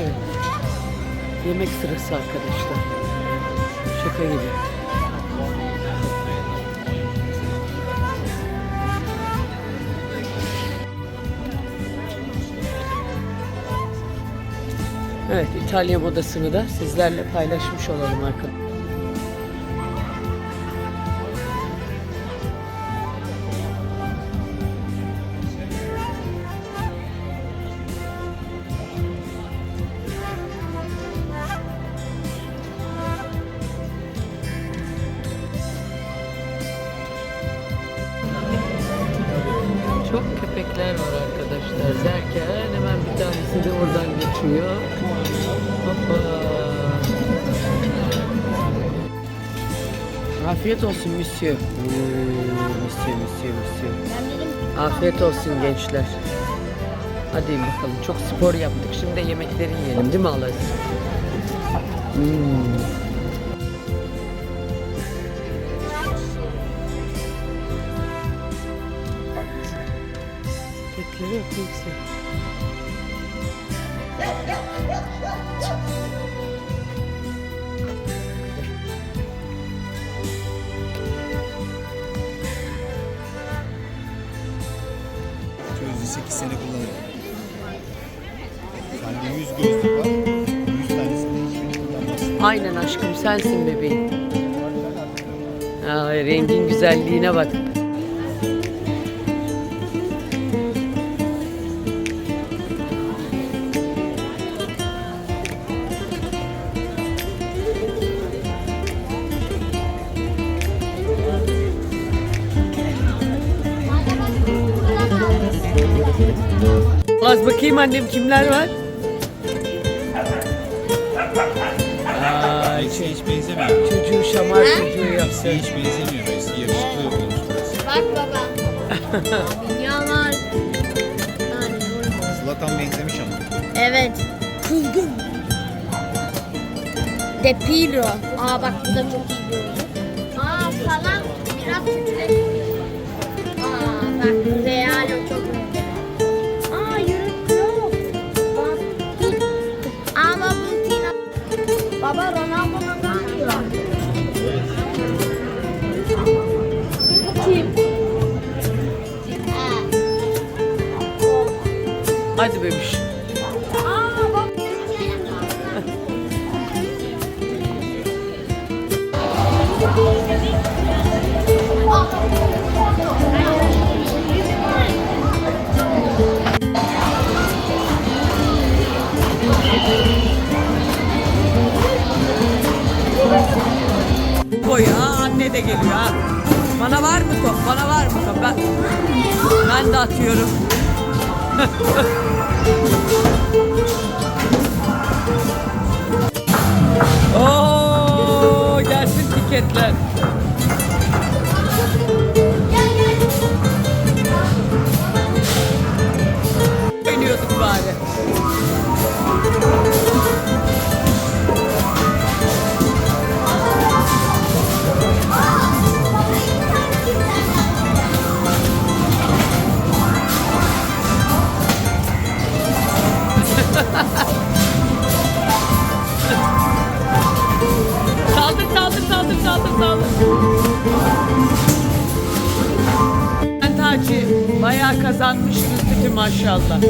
Evet. Yemek sırası arkadaşlar. Şaka gibi. Evet, İtalya modasını da sizlerle paylaşmış olalım arkadaşlar. Geçiyor. Hoppa. Afiyet olsun monsieur. Hmm, monsieur, monsieur. Afiyet olsun gençler. Hadi bakalım. Çok spor yaptık. Şimdi yemekleri yiyelim değil mi Alas? Hmm. Köpekleri öpeyim seni. Gözlüğü 8 sene kullanıyorum. Sende 100 gözlük var. 100 tanesinde hiçbirini kullanmazsın. Aynen aşkım sensin bebeğim. Ay, rengin güzelliğine bak. Az bakayım annem kimler var? Ay, Eski hiç benzemiyor. çocuğu şamar çocuğu. Eski hiç benzemiyor. Eski yakışıklı olmuş burası. Bak baba. Böyle. Zlatan benzemiş ama. Evet. Kızgın. De Piro. Aa bak bu da çok iyi bir oyun. Aa falan biraz küçük. Aa bak bu Hadi bebiş. Koy ha anne de geliyor ha. Bana var mı top? Bana var mı top? Ben, ben de atıyorum. Oo, gelsin tiketler. Kazanmışsınız bütün maşallah.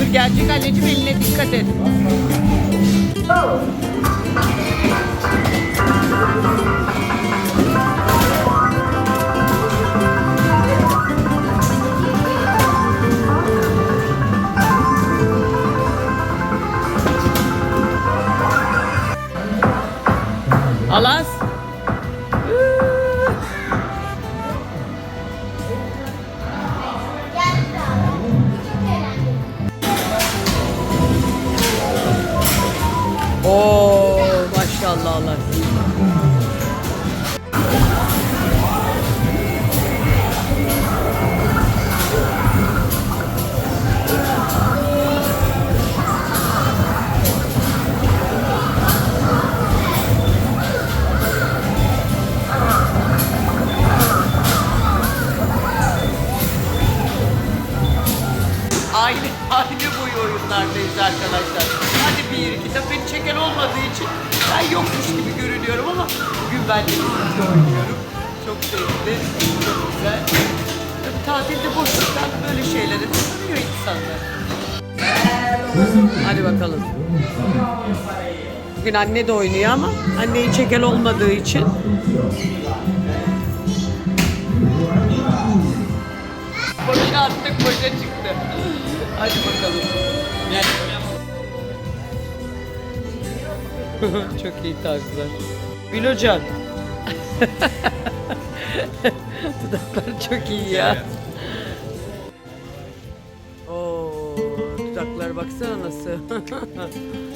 Dur gelecek anneciğim eline dikkat et. Alas. Oh, my God. Aynı boyu oyunlardayız arkadaşlar. Hadi bir iki tabii çeken olmadığı için ben yokmuş gibi görünüyorum ama bugün ben de birlikte oynuyorum. Çok zevkli, çok güzel. Tabii tatilde boşluktan böyle şeylere takılıyor insanlar. Hadi bakalım. Bugün anne de oynuyor ama anneyi çeken olmadığı için boşa attık boşa çıktı. Hadi bakalım. Çok iyi tarzlar. Gül hocam. Dudaklar çok iyi ya. Oo, dudaklar baksana nasıl.